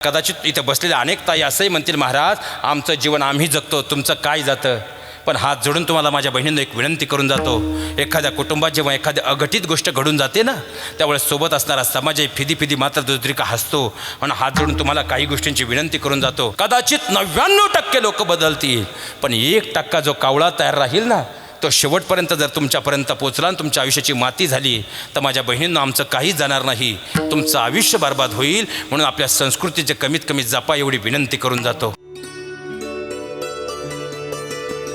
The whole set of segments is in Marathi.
कदाचित इथं बसलेले अनेक ताई असंही म्हणतील महाराज आमचं जीवन आम्ही जगतो तुमचं काय जातं? पण हात जोडून तुम्हाला माझ्या बहिणीनं एक विनंती करून जातो एखाद्या कुटुंबात जेव्हा एखादी अघटित गोष्ट घडून जाते ना त्यावेळेस सोबत असणारा समाज फिदी फिदी मात्र दुसरीका हसतो आणि हात जोडून तुम्हाला काही गोष्टींची विनंती करून जातो. कदाचित नव्याण्णव टक्के लोक बदलतील पण एक टक्का जो कावळा तयार राहील ना तो शेवटपर्यंत जर तुमच्यापर्यंत पोचला आणि तुमच्या आयुष्याची माती झाली तर माझ्या बहिणींना आमचं काहीच जाणार नाही. तुमचं आयुष्य बर्बाद होईल म्हणून आपल्या संस्कृतीचे कमीत कमी जपा एवढी विनंती करून जातो.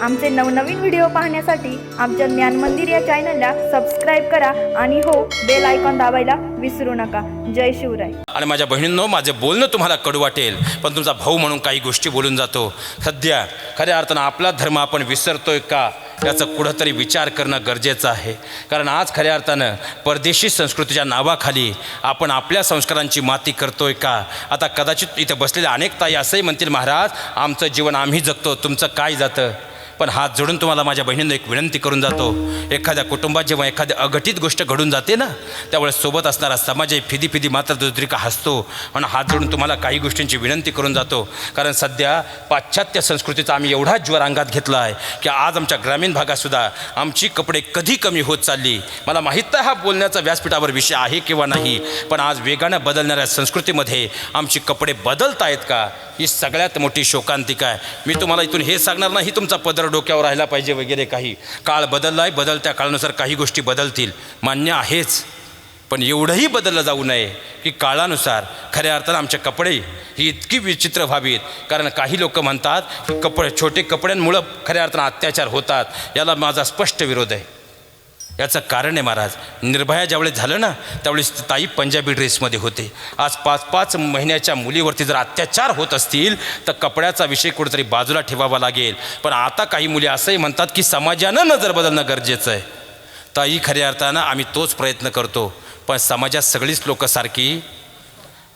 आमचे नवनवीन व्हिडिओ पाहण्यासाठी आमच्या ज्ञान मंदिर या चॅनलला सबस्क्राईब करा आणि हो बेल आयकॉन दाबायला विसरू नका. जय शिवराय. आणि माझ्या बहिणींनो माझं बोलणं तुम्हाला कडू वाटेल पण तुमचा भाऊ म्हणून काही गोष्टी बोलून जातो. सध्या खऱ्या अर्थानं आपला धर्म आपण विसरतोय का? याचा कुठंतरी विचार करणं गरजेचं आहे. कारण आज खऱ्या अर्थानं परदेशी संस्कृतीच्या नावाखाली आपण आपल्या संस्कारांची माती करतोय का? आता कदाचित इथं बसलेले अनेक ताई असंही म्हणतील महाराज आमचं जीवन आम्ही जगतो तुमचं काय जातं? पण हात जोडून तुम्हाला माझ्या बहिणींना एक विनंती करून जातो. एखाद्या कुटुंबात जेव्हा एखादी अघटित गोष्ट घडून जाते ना त्यावेळेस सोबत असणारा समाज फिदी फिदी मात्र दुद्रिका हसतो आणि हात जोडून तुम्हाला काही गोष्टींची विनंती करून जातो. कारण सध्या पाश्चात्य संस्कृतीचा आम्ही एवढा ज्वर अंगात घेतला आहे की आज आमच्या ग्रामीण भागातसुद्धा आमची कपडे कधी कमी होत चालली? मला माहीत नाही हा बोलण्याचा व्यासपीठावर विषय आहे किंवा नाही पण आज वेगानं बदलणाऱ्या संस्कृतीमध्ये आमची कपडे बदलत आहेत का? ही सगळ्यात मोठी शोकांतिका आहे. मी तुम्हाला इथून हे सांगणार नाही तुमचा पदर डोक्यावर राहिला पाहिजे वगैरे काही. काळ बदलला आहे बदलत्या काळानुसार काही गोष्टी बदलतील. मान्य आहेच. पण एवढंही बदललं जाऊ नये की काळानुसार खऱ्या अर्थानं आमचे कपडे ही इतकी विचित्र व्हावीत. कारण काही लोक म्हणतात की कपडे छोटे कपड्यांमुळं खऱ्या अर्थानं अत्याचार होतात. याला माझा स्पष्ट विरोध आहे. याचं कारण आहे महाराज. निर्भया ज्यावेळेस झालं ना त्यावेळेस ताई पंजाबी ड्रेसमध्ये होते. आज पाच पाच महिन्याच्या मुलीवरती जर अत्याचार होत असतील तर कपड्याचा विषय कुठेतरी बाजूला ठेवावा लागेल. पण आता काही मुली असंही म्हणतात की समाजानं नजर बदलणं गरजेचं आहे. ताई खऱ्या अर्थानं आम्ही तोच प्रयत्न करतो पण समाजात सगळीच लोकं सारखी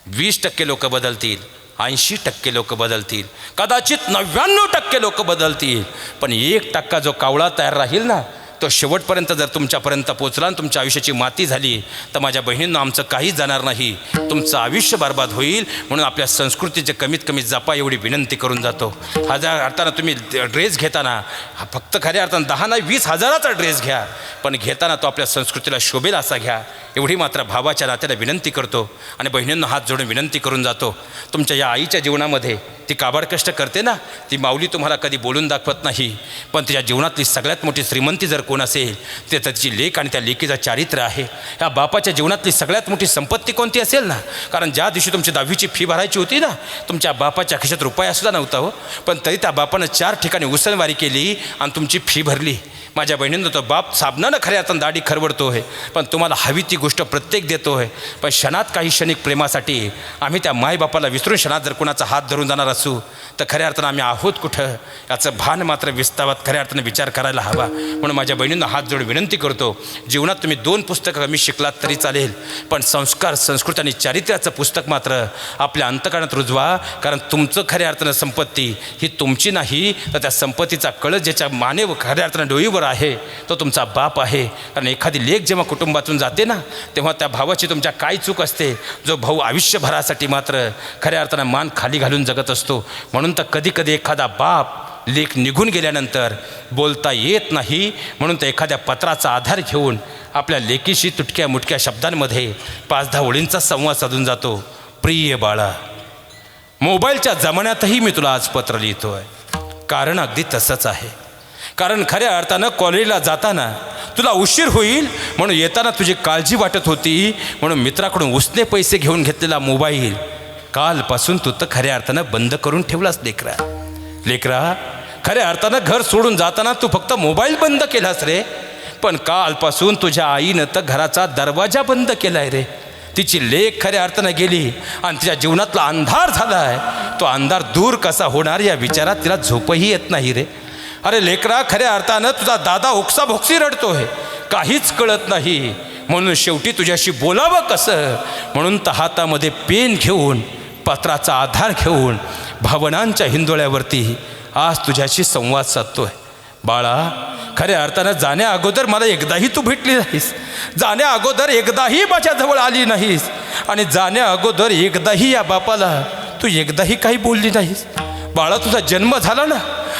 वीस टक्के लोक बदलतील ऐंशी टक्के लोक बदलतील कदाचित नव्याण्णव टक्के लोक बदलतील. पण एक टक्का जो कावळा तयार राहील ना तो शेवटपर्यंत जर तुमच्यापर्यंत पोचला आणि तुमच्या आयुष्याची माती झाली तर माझ्या बहिणींना आमचं काहीच जाणार नाही. तुमचं आयुष्य बर्बाद होईल म्हणून आपल्या संस्कृतीचे कमीत कमी जपा एवढी विनंती करून जातो. हजार अर्थानं तुम्ही ड्रेस घेताना हा फक्त खऱ्या अर्थानं दहा नाही वीस हजाराचा ड्रेस घ्या पण घेताना तो आपल्या संस्कृतीला शोभेल असा घ्या. एवढी मात्र भावाच्या नात्याला विनंती करतो आणि बहिणींना हात जोडून विनंती करून जातो. तुमच्या या आईच्या जीवनामध्ये ती काबाडकष्ट करते ना ती माऊली तुम्हाला कधी बोलून दाखवत नाही. पण तिच्या जीवनातली सगळ्यात मोठी श्रीमंती जर कोण असेल ते त्याची लेख आणि त्या लेखीचा चारित्र्य आहे. ह्या बापाच्या जीवनातली सगळ्यात मोठी संपत्ती कोणती असेल ना कारण ज्या दिवशी तुमची दहावीची फी भरायची होती ना तुमच्या बापाच्या खिशात रुपया सुद्धा नव्हता हो. पण तरी त्या बापानं चार ठिकाणी उसनवारी केली आणि तुमची फी भरली. माझ्या बहिणीनं तो बाप साबणानं खऱ्या अर्थानं दाढी खरवडतो आहे. पण तुम्हाला हवी ती गोष्ट प्रत्येक देतो आहे. पण क्षणात काही क्षणिक प्रेमासाठी आम्ही त्या मायबापाला विसरून क्षणात जर कुणाचा हात धरून जाणार असू तर खऱ्या अर्थानं आम्ही आहोत कुठं? याचं भान मात्र विस्तावात खऱ्या अर्थानं विचार करायला हवा. म्हणून माझ्या बहिणींना हात जोडून विनंती करतो. जीवनात तुम्ही दोन पुस्तकं कमी शिकलात तरी चालेल. पण संस्कार संस्कृती आणि चारित्र्याचं पुस्तक मात्र आपल्या अंतकरणात रुजवा. कारण तुमचं खऱ्या अर्थानं संपत्ती ही तुमची नाही तर त्या संपत्तीचा कळस ज्याच्या मानेव खऱ्या अर्थानं डोईवर आहे तो तुमचा बाप आहे. कारण एखादी लेख जेव्हा कुटुंबातून जाते ना तेव्हा त्या भावाची तुमच्या काय चूक असते जो भाऊ आयुष्यभरासाठी मात्र खऱ्या अर्थानं मान खाली घालून जगत असतो. म्हणून तर कधीकधी एखादा बाप लेख निघून गेल्यानंतर बोलता येत नाही म्हणून तर एखाद्या पत्राचा आधार घेऊन आपल्या लेखीशी तुटक्या मुटक्या शब्दांमध्ये पाच दहा ओळींचा संवाद साधून जातो. प्रिय बाळा मोबाईलच्या जमान्यातही मी तुला आज पत्र लिहितो आहे कारण अगदी तसंच आहे. कारण खऱ्या अर्थानं कॉलेजला जाताना तुला उशीर होईल म्हणून येताना तुझी काळजी वाटत होती म्हणून मित्राकडून उसने पैसे घेऊन घेतलेला मोबाईल. कालपासून तू तर खऱ्या अर्थानं बंद करून ठेवलास लेकरा. लेकरा खऱ्या अर्थानं घर सोडून जाताना तू फक्त मोबाईल बंद केलास रे. पण कालपासून तुझ्या आईनं तर घराचा दरवाजा बंद केलाय रे. तिची लेख खऱ्या अर्थानं गेली आणि तिच्या जीवनातला अंधार झाला आहे तो अंधार दूर कसा होणार या विचारात तिला झोपही येत नाही रे. अरे लेकरा खऱ्या अर्थानं तुझा दादा ओक्सा भोक्सी रडतोय काहीच कळत नाही. म्हणून शेवटी तुझ्याशी बोलावं कसं? म्हणून तर हातामध्ये पेन घेऊन पत्राचा आधार घेऊन भावनांच्या हिंदोळ्यावरती आज तुझ्याशी संवाद साधतोय. बाळा खऱ्या अर्थानं जाण्या अगोदर मला एकदाही तू भेटली नाहीस. जाण्या अगोदर एकदाही माझ्याजवळ आली नाहीस. आणि जाण्या अगोदर एकदाही या बापाला तू एकदाही काही बोलली नाहीस. बाळा तुझा जन्म झाला ना?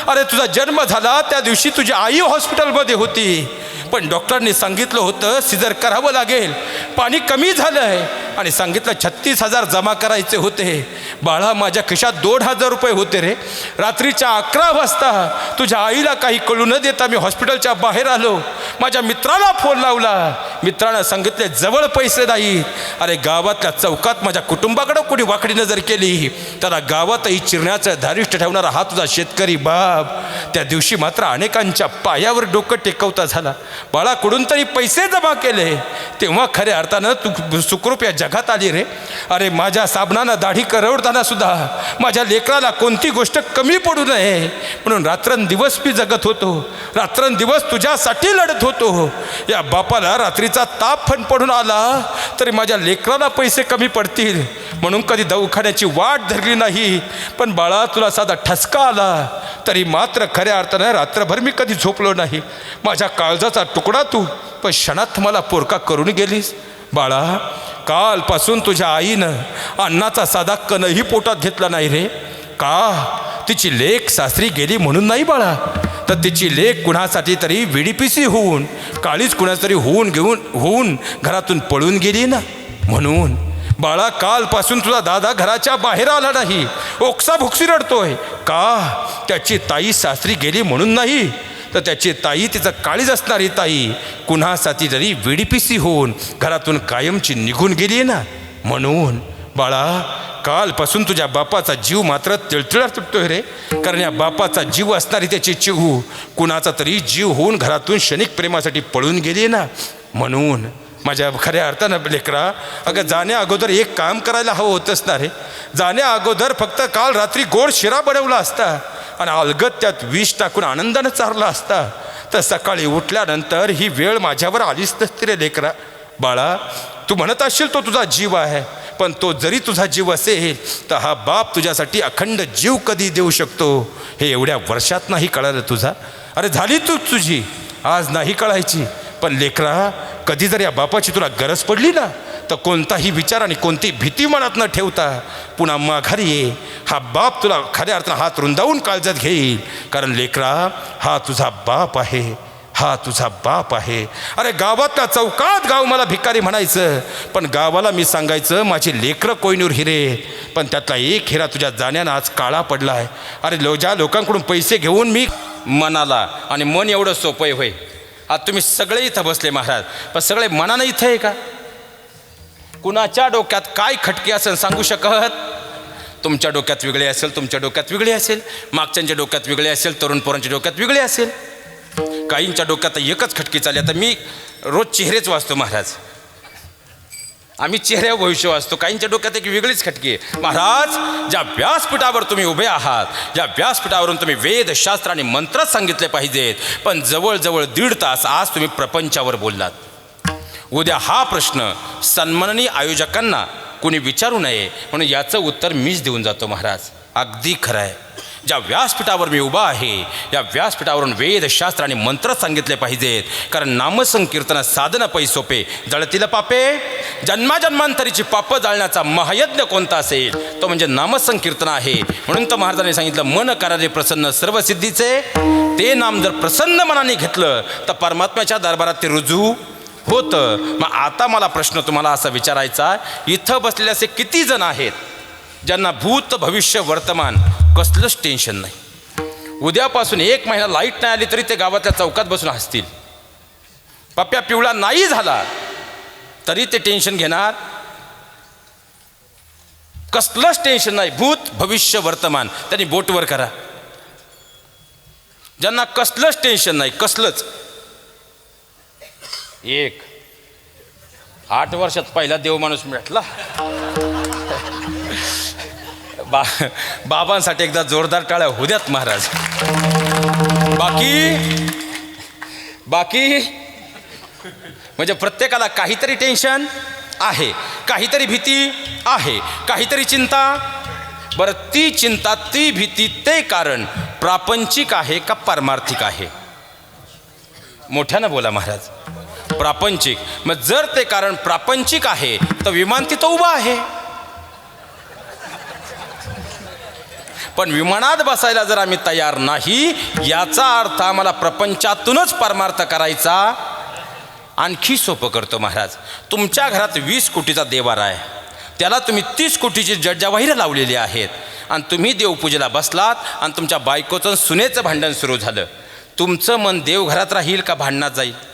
अरे तुझा जन्म झाला त्या दिवशी तुझी आई हॉस्पिटलमध्ये होती. पण डॉक्टरांनी सांगितलं होतं सिजर करावं लागेल. पाणी कमी झालं आहे आणि सांगितलं छत्तीस हजार जमा करायचे होते. बाळा माझ्या खिशात दोन हजार रुपये होते रे. रात्रीच्या अकरा वाजता तुझ्या आईला काही कळू न देता मी हॉस्पिटलच्या बाहेर आलो. माझ्या मित्राला फोन लावला. मित्रानं सांगितले जवळ पैसे नाही. अरे गावातल्या चौकात माझ्या कुटुंबाकडं कुणी वाकडी नजर केली? त्याला गावातही चिरण्याचं धारिष्ट ठेवणारा हा तुझा शेतकरी बाब त्या दिवशी मात्र अनेकांच्या पायावर डोकं टेकवता झाला. बाळाकडून तरी पैसे जमा केले? तेव्हा खऱ्या अर्थानं तू सुखरूप या जगात आली रे. अरे माझ्या साबणानं दाढी करवडताना सुद्धा माझ्या लेकराला कोणती गोष्ट कमी पडू नये? म्हणून रात्रंदिवस मी जगत होतो. रात्रंदिवस तुझ्यासाठी लढत होतो. या बापाला रात्री रात्रीचा ताप फण पडून आला तरी माझ्या लेकराला पैसे कमी पडतील. म्हणून कधी दवाखान्याची वाट धरली नाही. पण बाळा तुला साधा ठसका आला तरी मात्र खऱ्या अर्थानं रात्रभर मी कधी झोपलो नाही. माझ्या काळजाचा तुकडा तू पण क्षणात मला पोरका करून गेलीस. बाळा कालपासून तुझ्या आईनं अन्नाचा साधा कणही पोटात घेतला नाही रे. का? तिची लेख सासरी गेली म्हणून नाही बाळा. तर तिची लेख कुणासाठी तरी विडीपीसी होऊन काळीच कुणातरी होऊन घेऊन होऊन घरातून पळून गेली ना. म्हणून बाळा कालपासून तुझा दादा घराच्या बाहेर आला नाही. ओक्सा भुक्सी रडतोय. का? त्याची ताई सासरी गेली म्हणून नाही. तर त्याची ताई तिचं काळीज असणारी ताई कुणासाठी तरी विडीपीसी होऊन घरातून कायमची निघून गेली ना. म्हणून बाळा कालपासून तुझ्या बापाचा जीव मात्र तिळतिळा तुटतोय रे. कारण या बापाचा जीव असणारी त्याची चिहू कुणाचा तरी जीव होऊन घरातून क्षणिक प्रेमासाठी पळून गेली ना. म्हणून माझ्या खऱ्या अर्थानं लेकरा अगं जाण्या अगोदर एक काम करायला हवं होतंच ना रे. जाण्या अगोदर फक्त काल रात्री गोड शिरा बनवला असता आणि अलगत त्यात विष टाकून आनंदानं चारला असता. तर सकाळी उठल्यानंतर ही वेळ माझ्यावर आलीच नसती रे लेकरा. बाळा तू म्हणत असशील तो तुझा जीव आहे. पण तो जरी तुझा जीव असेल तर हा बाप तुझ्यासाठी अखंड जीव कधी देऊ शकतो? हे एवढ्या वर्षात नाही कळालं तुझा? अरे झाली तू तुझी. आज नाही कळायची. पण लेकरा कधी जर या बापाची तुला गरज पडली ना तर कोणताही विचार आणि कोणती भीती मनात न ठेवता पुन्हा माघारी ये. हा बाप तुला खऱ्या अर्थानं हात रुंदावून काळजात घेईल. कारण लेकरा हा तुझा बाप आहे. हा तुझा बाप आहे. अरे गावातल्या चौकात गाव मला भिकारी म्हणायचं. पण गावाला मी सांगायचं माझी लेकरं कोयनूर हिरे. पण त्यातला एक हिरा तुझ्या जाण्यानं आज काळा पडला आहे अरे लो ज्या लोकांकडून पैसे घेऊन मी मनाला आणि मन एवढं सोपं आहे होय. आज तुम्ही सगळे इथं बसले महाराज. पण सगळे मनानं इथं आहे का? कुणाच्या डोक्यात काय खटके असेल सांगू शकत? तुमच्या डोक्यात वेगळे असेल तुमच्या डोक्यात वेगळे असेल. मागच्यांच्या डोक्यात वेगळे असेल तरुण पोरांच्या डोक्यात वेगळे असेल. काहींच्या डोक्यात एकच खटकी चालली. आता मी रोज चेहरेच वाचतो महाराज. आम्ही चेहऱ्यावर भविष्य वाचतो. काहींच्या डोक्यात एक वेगळीच खटकी. आहे महाराज ज्या व्यासपीठावर तुम्ही उभे आहात ज्या व्यासपीठावरून तुम्ही वेद शास्त्र आणि मंत्र सांगितले पाहिजेत पण जवळजवळ दीड तास आज तुम्ही प्रपंचावर बोललात. उद्या हा प्रश्न सन्माननीय आयोजकांना कोणी विचारू नये म्हणून याचं उत्तर मीच देऊन जातो महाराज. अगदी खरं आहे. ज्या व्यासपीठावर मी उभा आहे या व्यासपीठावरून वेदशास्त्र आणि मंत्र सांगितले पाहिजेत. कारण नामसंकीर्तन साधन पै सोपे. जळतील पापे. जन्माजन्मांतरीची पापं जाळण्याचा महायज्ञ कोणता असेल? तो म्हणजे नामसंकीर्तन आहे. म्हणून तर महाराजांनी सांगितलं मन करारे प्रसन्न सर्व सिद्धीचे ते नाम जर प्रसन्न मनाने घेतलं तर परमात्म्याच्या दरबारात ते रुजू होतं. मग आता मला प्रश्न तुम्हाला असा विचारायचा इथं बसलेले असे किती जण आहेत? ज्यांना भूत भविष्य वर्तमान कसलंच टेन्शन नाही. उद्यापासून एक महिना लाइट नाही आली तरी ते गावातल्या चौकात बसून हसतील. पप्प्या पिवळा नाही झाला तरी ते टेन्शन घेणार. कसलंच टेन्शन नाही भूत भविष्य वर्तमान. त्यांनी बोटवर करा. ज्यांना कसलंच टेन्शन नाही कसलंच. एक आठ वर्षात पहिला देव माणूस भेटला बा बाबांसाठी एकदा जोरदार टाळ्या होऊ द्यात महाराज. बाकी? बाकी? म्हणजे प्रत्येकाला काहीतरी टेन्शन आहे काहीतरी भीती आहे काहीतरी चिंता. बरं ती चिंता ती भीती ते कारण प्रापंचिक आहे का पारमार्थिक आहे? मोठ्यानं बोला महाराज. प्रापंचिक. मग जर ते कारण प्रापंचिक आहे तर विमान तिथं उभं आहे. पण विमानात बसायला जर आम्ही तयार नाही याचा अर्थ आम्हाला प्रपंचातूनच परमार्थ करायचा. आणखी सोपं करतो महाराज. तुमच्या घरात वीस कोटीचा देवार आहे. त्याला तुम्ही तीस कोटीची जड्जावाहिरं लावलेली आहेत. आणि तुम्ही देवपूजेला बसलात आणि तुमच्या बायकोचं सुनेचं भांडण सुरू झालं. तुमचं मन देवघरात राहील का भांडणात जाईल?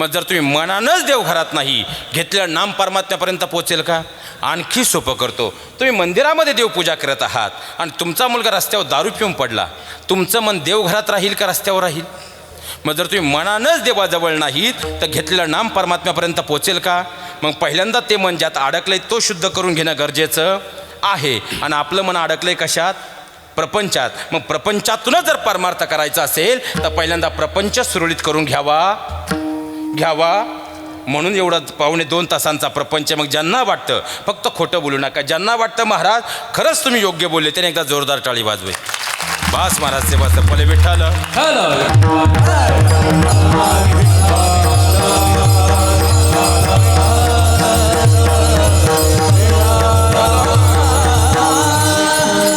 मग जर तुम्ही मनानंच देवघरात नाही घेतलेलं नाम परमात्म्यापर्यंत पोचेल का? आणखी सोपं करतो. तुम्ही मंदिरामध्ये देवपूजा करत आहात आणि तुमचा मुलगा रस्त्यावर दारू पिऊन पडला. तुमचं मन देवघरात राहील का रस्त्यावर राहील? मग जर तुम्ही मनानंच देवाजवळ नाहीत तर घेतलेलं नाम परमात्म्यापर्यंत पोचेल का? मग पहिल्यांदा ते मन ज्यात अडकलंय तो शुद्ध करून घेणं गरजेचं आहे. आणि आपलं मन अडकलंय कशात? प्रपंचात. मग प्रपंचातूनच जर परमार्थ करायचा असेल तर पहिल्यांदा प्रपंच सुरळीत करून घ्यावा. घ्यावा. म्हणून एवढं पावणे दोन तासांचा प्रपंच मग ज्यांना वाटतं फक्त खोटं बोलू नका. ज्यांना वाटतं महाराज खरंच तुम्ही योग्य बोलले. त्याने एकदा जोरदार टाळी वाजवे. बास महाराज ते सेवा पले विठ्ठल.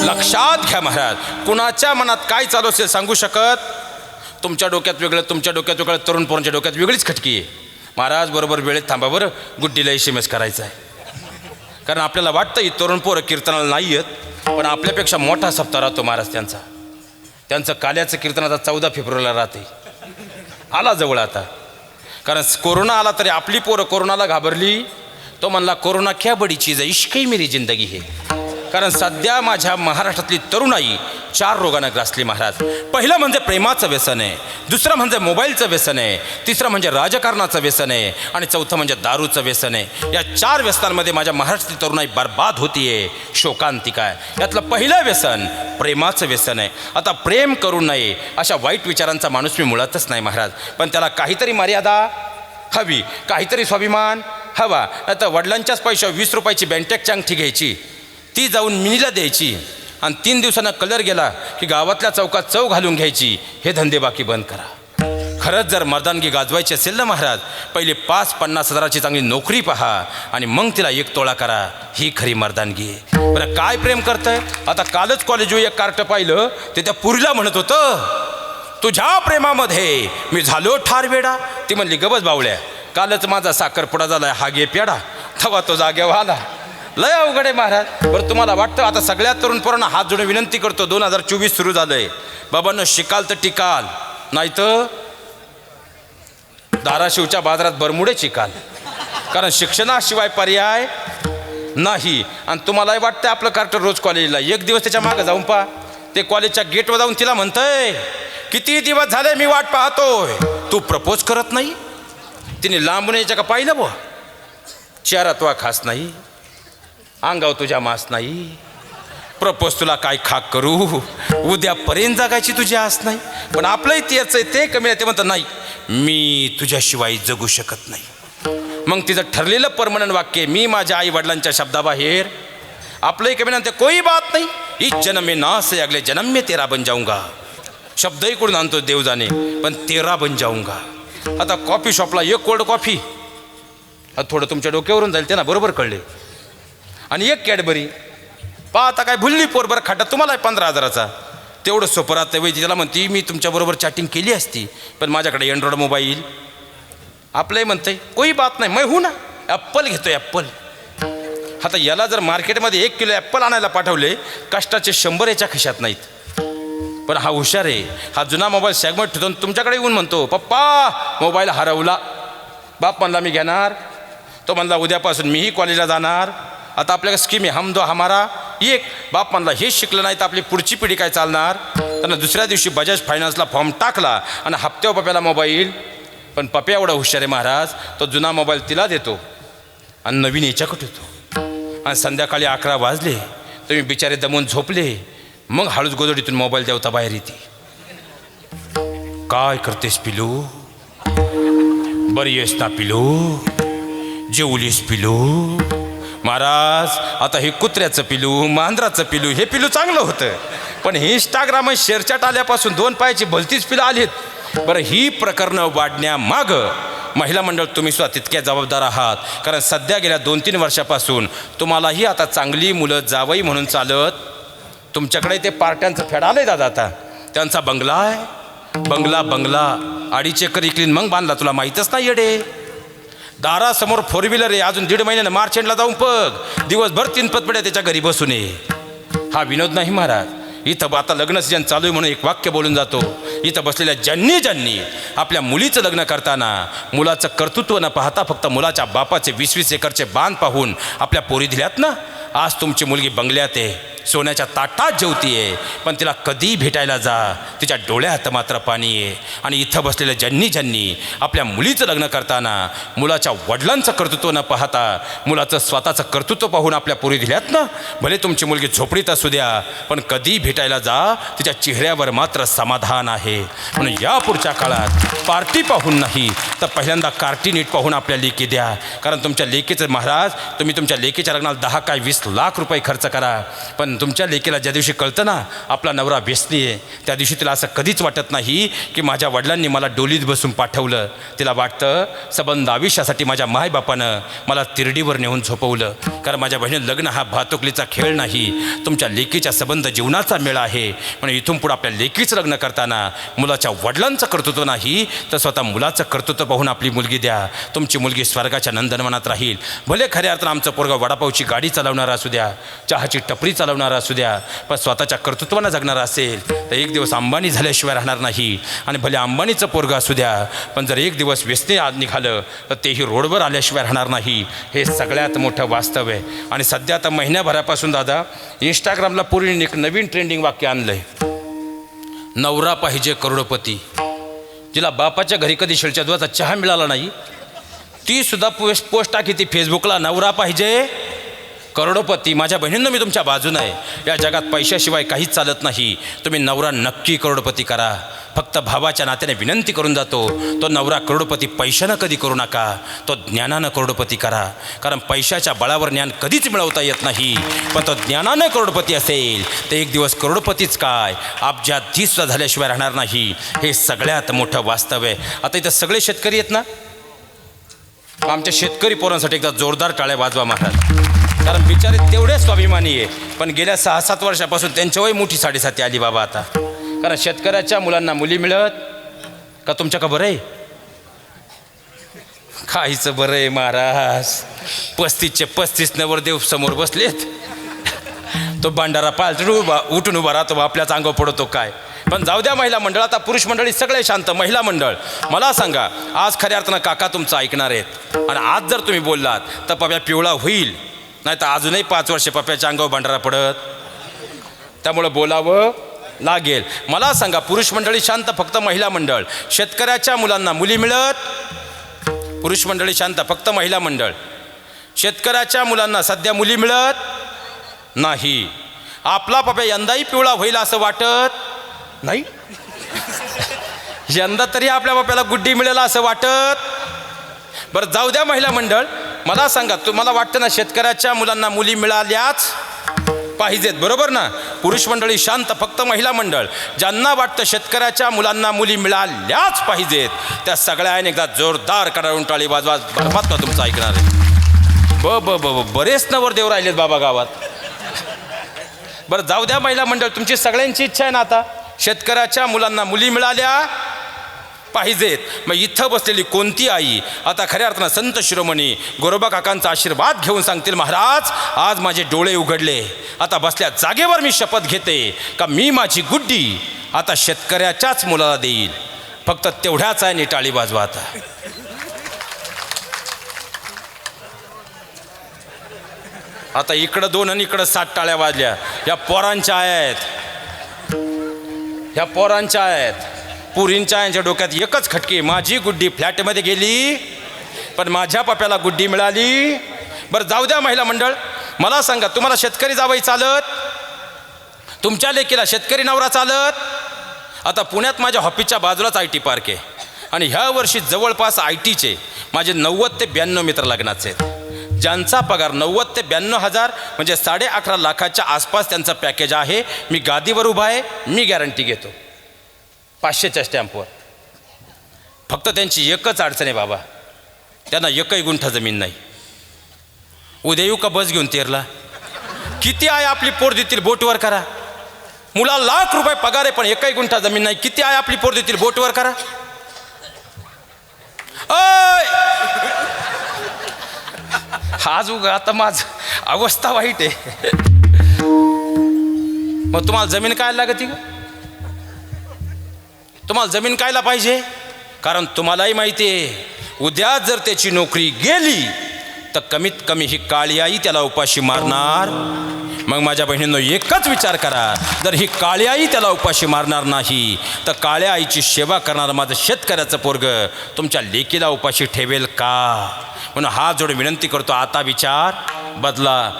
लक्षात घ्या महाराज. कुणाच्या मनात काय चालू असेल सांगू शकत? तुमच्या डोक्यात वेगळं तुमच्या डोक्यात वेगळं तरुण पोरांच्या डोक्यात वेगळीच खटकी आहे. महाराज बरोबर वेळेत थांबा बरं. गुड्डीला एस एम एस करायचा आहे कारण आपल्याला वाटतं ही तरुण पोरं कीर्तनाला नाही आहेत पण आपल्यापेक्षा मोठा सप्ताह राहतो महाराज त्यांचा. त्यांचं काल्याचं कीर्तन आता चौदा फेब्रुवारीला राहते. आला जवळ आता. कारण कोरोना आला तरी आपली पोरं कोरोनाला घाबरली. तो म्हणला कोरोना क्या बडी चीज आहे इश्कही मेरी जिंदगी हे. कारण सध्या माझ्या महाराष्ट्रातली तरुणाई चार रोगानं ग्रासली महाराज. पहिलं म्हणजे प्रेमाचं व्यसन आहे. दुसरं म्हणजे मोबाईलचं व्यसन आहे. तिसरं म्हणजे राजकारणाचं व्यसन आहे. आणि चौथं म्हणजे दारूचं व्यसन आहे. या चार व्यसनांमध्ये माझ्या महाराष्ट्रातली तरुणाई बर्बाद होतीये. शोकांतिका आहे यातलं पहिलं व्यसन प्रेमाचं व्यसन आहे. आता प्रेम करू नये अशा वाईट विचारांचा माणूस मी मुळातच नाही महाराज. पण त्याला काहीतरी मर्यादा हवी काहीतरी स्वाभिमान हवा. नाही तर वडिलांच्याच पैशा वीस रुपयाची बँटेकची अंगठी घ्यायची. ती जाऊन मिनीला द्यायची. आणि तीन दिवसांना कलर गेला की गावातल्या चौकात चव घालून घ्यायची. हे धंदे बाकी बंद करा. खरंच जर मर्दानगी गाजवायची असेल ना महाराज पहिले पाच पन्नास हजाराची चांगली नोकरी पहा आणि मग तिला एक तोळा करा. ही खरी मर्दानगी बरं काय प्रेम करतंय? आता कालच कॉलेजवर एक कार्ट पाहिलं ते त्या पुरीला म्हणत होतं तुझ्या प्रेमामध्ये मी झालो ठार वेडा. ती म्हणली गबस बावळ्या कालच माझा साखरपुडा झाला हा गे पेडा थवा तो जाग्यावर आला. लय अवघड आहे महाराज. बरं तुम्हाला वाटतं आता सगळ्या तरुण पोरांना हात जोडून विनंती करतो दोन हजार चोवीस सुरू झालंय. बाबांनो शिकाल तर टिकाल. नाही तर धाराशिवच्या बाजारात बरमुडे शिकाल. कारण शिक्षणाशिवाय पर्याय नाही. आणि तुम्हालाही वाटतं आपलं कार्ट रोज कॉलेजला. एक दिवस त्याच्या मागं जाऊन पहा. ते कॉलेजच्या गेटवर जाऊन तिला म्हणतंय किती दिवस झाले मी वाट पाहतोय. तू प्रपोज करत नाही? तिने लांबून याच्या का पाहिलं बुवा? चेहरा तुला खास नाही. अंगाव तुझ्या मास नाही. प्रपोज तुला काय खाक करू? उद्यापर्यंत जगायची तुझी आस नाही. पण आपलंही तेच आहे ते कमी आहे ते म्हणतं नाही मी तुझ्याशिवाय जगू शकत नाही. मग तिचं ठरलेलं परमनंट वाक्य मी माझ्या आई वडिलांच्या शब्दाबाहेर आपलंही कमी नाही कोई बात नाही. इस जन्म में ना से अगले जन्म में तेरा बन जाऊंगा. शब्दही कुठून आणतो देव जाणे पण तेरा बन जाऊंगा. आता कॉफी शॉपला एक कोल्ड कॉफी. आता थोडं तुमच्या डोक्यावरून जाईल ते ना बरोबर कळले. आणि एक कॅडबरी. पहा आता काय भुलली पोरबर खाटा तुम्हाला पंधरा हजाराचा. तेवढं सोपं राहतं वैदी त्याला म्हणते मी तुमच्याबरोबर चॅटिंग केली असती पण माझ्याकडे अँड्रॉइड मोबाईल आपलंही म्हणतंय कोई बात नाही मग हो ना ॲप्पल घेतो ॲप्पल आता याला जर मार्केटमध्ये एक किलो ॲप्पल आणायला पाठवले कष्टाचे शंभर याच्या खिशात नाहीत. पण हा हुशार आहे हा जुना मोबाईल सॅगमेंट ठेवतो तुमच्याकडे येऊन म्हणतो पप्पा मोबाईल हरवला. बाप म्हणला मी घेणार. तो म्हणला उद्यापासून मीही कॉलेजला जाणार. आता आपल्याकडे स्कीम आहे. हम दो हमारा. एक बाप म्हणला हेच शिकलं नाही तर आपली पुढची पिढी काय चालणार? त्यांना दुसऱ्या दिवशी बजाज फायनान्सला फॉर्म टाकला आणि हप्त्यावर पप्याला मोबाईल पण पप्या एवढा हुशार आहे महाराज. तो जुना मोबाईल तिला देतो. आणि नवीन याच्याकडे होतो आणि संध्याकाळी अकरा वाजले. तुम्ही बिचारे दमून झोपले. मग हळूच गोदडीतून मोबाईल देवता बाहेर येते. काय करतेस पिलू? बरी आहेस ना पिलू? जेवलीस पिलू? महाराज आता हे कुत्र्याचं पिलू मांजराचं पिलू हे पिलू चांगलं होतं. पण हे इंस्टाग्राम शेअरचॅट आल्यापासून दोन पायाची भलतीच पिलं आलीत. बरं ही प्रकरणं वाढण्यामागं महिला मंडळ तुम्ही सुद्धा तितक्या जबाबदार आहात. कारण सध्या गेल्या दोन तीन वर्षापासून तुम्हालाही आता चांगली मुलं जावई म्हणून चालत तुमच्याकडे ते पार्ट्यांचं फेड आहे दादा आता. त्यांचा बंगला आहे. बंगला बंगला. अडीच एकर इकलीन मग बांधला तुला माहीतच नाही येडे. दारासमोर फोर व्हीलर आहे. अजून दीड महिन्यानं मार्च एंडला जाऊन पग दिवसभर तीन पतपड्या त्याच्या घरी बसून ये. हा विनोद नाही महाराज. इथं आता लग्न सीजन चालू आहे म्हणून एक वाक्य बोलून जातो. इथं बसलेल्या ज्यांनी ज्यांनी आपल्या मुलीचं लग्न करताना मुलाचं कर्तृत्व न पाहता फक्त मुलाच्या बापाचे वीस वीस एकरचे बांध पाहून आपल्या पोरी दिल्यात ना? आज तुमची मुलगी बंगल्यात आहे. सोन्याच्या ताटात जेवतीये पण तिला कधी भेटायला जा. तिच्या डोळ्यात मात्र पाणी आहे. आणि इथं बसलेल्या ज्यांनी ज्यांनी आपल्या मुलीचं लग्न करताना मुलाच्या वडिलांचं कर्तृत्व न पाहता मुलाचं स्वतःचं कर्तृत्व पाहून आपल्या पुरी दिल्यात ना? भले तुमची मुलगी झोपडीत असू द्या पण कधी भेटायला जा. तिच्या चेहऱ्यावर मात्र समाधान आहे. म्हणून या पुढच्या काळात पार्टी पाहून नाही तर पहिल्यांदा कार्टी नीट पाहून आपल्या लेकी द्या. कारण तुमच्या लेकीचं महाराज तुम्ही तुमच्या लेकीच्या लग्नाला दहा काय वीस लाख रुपये खर्च करा. पण तुमच्या लेकीला ज्या दिवशी कळतं ना आपला नवरा व्यसनी आहे त्या दिवशी तिला असं कधीच वाटत नाही की माझ्या वडिलांनी मला डोलीत बसून पाठवलं. तिला वाटतं सबंध आयुष्यासाठी माझ्या मायबापानं मला तिरडीवर नेऊन झोपवलं. कारण माझ्या बहिणी लग्न हा भातुकलीचा खेळ नाही. तुमच्या लेकीच्या सबंध जीवनाचा मेळा आहे. म्हणून इथून पुढे आपल्या लेकीचं लग्न करताना मुलाच्या वडिलांचं कर्तृत्व नाही तर स्वतः मुलाचं कर्तृत्व पाहून आपली मुलगी द्या. तुमची मुलगी स्वर्गाच्या नंदनवनात राहील. भले खऱ्या अर्थानं आमचं पोरगा वडापावची गाडी चालवणारा असू द्या चहाची टपरी चालवणार असू द्या पण स्वतःच्या कर्तृत्वानं जगणारा असेल तर एक दिवस अंबानी झाल्याशिवाय राहणार नाही. आणि भले अंबानीचं पोरगा असू द्या पण जर एक दिवस व्यसने आज निघालं तर तेही रोडवर आल्याशिवाय राहणार नाही. हे सगळ्यात मोठं वास्तव आहे. आणि सध्या आता महिन्याभरापासून दादा इंस्टाग्रामला पूर्ण एक नवीन ट्रेंडिंग वाक्य आणलं आहे नवरा पाहिजे करोडपती. जिला बापाच्या घरी कधी शेळच्या दुधाचा चहा मिळाला नाही ती सुद्धा पोस्ट पोस्ट टाकी ती फेसबुकला नवरा पाहिजे करोडपती माझ्या बहिणींना मी तुमच्या बाजूनं आहे. या जगात पैशाशिवाय काहीच चालत नाही. तुम्ही नवरा नक्की करोडपती करा. फक्त भावाच्या नात्याने विनंती करून जातो तो नवरा करोडपती पैशानं कधी करू नका तो ज्ञानानं करोडपती करा. कारण पैशाच्या बळावर ज्ञान कधीच मिळवता येत नाही पण तो ज्ञानानं करोडपती असेल तर एक दिवस करोडपतीच काय? अब्जाधी सुद्धा झाल्याशिवाय राहणार नाही. हे सगळ्यात मोठं वास्तव आहे. आता इथं सगळे शेतकरी आहेत ना? आमच्या शेतकरी पोरांसाठी एकदा जोरदार टाळ्या वाजवा महाराज. कारण बिचारे तेवढे स्वाभिमानी आहे. पण गेल्या सहा सात वर्षापासून त्यांच्या वय मोठी साडेसाती आली बाबा आता. कारण शेतकऱ्याच्या मुलांना मुली मिळत का तुमच्या का बरं आहे खायचं बरं आहे महाराज. पस्तीसचे पस्तीस नवरदेव समोर बसलेत. तो भांडारा पालतून उभा उठून उभा राहतो आपल्याच अंग पडतो काय? पण जाऊ द्या महिला मंडळ आता पुरुष मंडळी सगळे शांत महिला मंडळ. मला सांगा आज खऱ्या अर्थानं काका तुमचं ऐकणार आहेत. आणि आज जर तुम्ही बोललात तर पप्या पिवळा होईल. नाही तर अजूनही पाच वर्षे पप्याच्या अंगावर भांडारा पडत. त्यामुळं बोलावं लागेल. मला सांगा पुरुष मंडळी शांत फक्त महिला मंडळ. शेतकऱ्याच्या मुलांना मुली मिळत? पुरुष मंडळी शांत फक्त महिला मंडळ. शेतकऱ्याच्या मुलांना सध्या मुली मिळत? नाही. आपला पप्या यंदाही पिवळा होईल असं वाटत? नाही. यंदा तरी आपल्या बाप्याला गुड्डी मिळेल असं वाटत? बरं जाऊ द्या महिला मंडळ. मला सांगा तुम्हाला वाटतं ना शेतकऱ्याच्या मुलांना मुली मिळाल्याच पाहिजेत बरोबर ना? पुरुष मंडळी शांत फक्त महिला मंडळ. ज्यांना वाटतं शेतकऱ्याच्या मुलांना मुली मिळाल्याच पाहिजेत त्या सगळ्याने एकदा जोरदार कडाळून टाळी वाजवा. बरबाद का तुमचं ऐकणार आहे? ब ब ब ब- बरेच नवर देव राहिलेत बाबा गावात. बरं जाऊ द्या महिला मंडळ तुमची सगळ्यांची इच्छा आहे ना आता? शेतकऱ्याच्या मुलांना मुली मिळाल्या पाहिजेत. मग इथं बसलेली कोणती आई? आता खऱ्या अर्थानं संत शिरोमणी गोरोबा काकांचा आशीर्वाद घेऊन सांगतील महाराज आज माझे डोळे उघडले. आता बसल्या जागेवर मी शपथ घेते का मी माझी गुड्डी आता शेतकऱ्याच्याच मुलाला देईल. फक्त तेवढ्याच आहे टाळी बाजवा आता. आता इकडं दोन आणि इकडं सात टाळ्या वाजल्या. या पोरांच्या आहेत. या पोरांच्या आहेत. पुरींच्या यांच्या डोक्यात एकच खटके. माझी गुड्डी फ्लॅटमध्ये गेली पण माझ्या पप्याला गुड्डी मिळाली. बरं जाऊ द्या महिला मंडळ. मला सांगा तुम्हाला शेतकरी जावई चालत? तुमच्या लेकीला शेतकरी नवरा चालत? आता पुण्यात माझ्या ऑफिसच्या बाजूलाच आय टी पार्क आहे. आणि ह्या वर्षी जवळपास आय टीचे माझे नव्वद ते ब्याण्णव मित्र लग्नाचे आहेत. ज्यांचा पगार नव्वद ते ब्याण्णव हजार म्हणजे साडे अकरा लाखाच्या आसपास त्यांचं पॅकेज आहे. मी गादीवर उभा आहे मी गॅरंटी घेतो. पाचशेच्या स्टॅम्पवर. फक्त त्यांची एकच अडचण आहे बाबा. त्यांना एकही गुंठा जमीन नाही. उद्या येऊ का बस घेऊन तेरला? किती आहे आपली पोर देतील बोटवर करा. मुला लाख रुपये पगार आहे पण एकही गुंठा जमीन नाही. किती आहे आपली पोर देतील बोटवर करा. आज उग आता माझ अवस्था वाईट आहे. मग तुम्हाला जमीन काय लागते का तुम्हाला जमीन कायला पाहिजे? कारण तुम्हालाही माहिती आहे उद्या जर त्याची नोकरी गेली तर कमीत कमी ही काळी आई त्याला उपाशी मारणार. मग माझ्या बहिणींनो एकच विचार करा. जर ही काळी आई त्याला उपाशी मारणार नाही तर काळ्या आईची सेवा करणारं माझं शेतकऱ्याचं पोरग तुमच्या लेकीला उपाशी ठेवेल का? म्हणून हा जोड विनंती करतो. आता विचार बदला.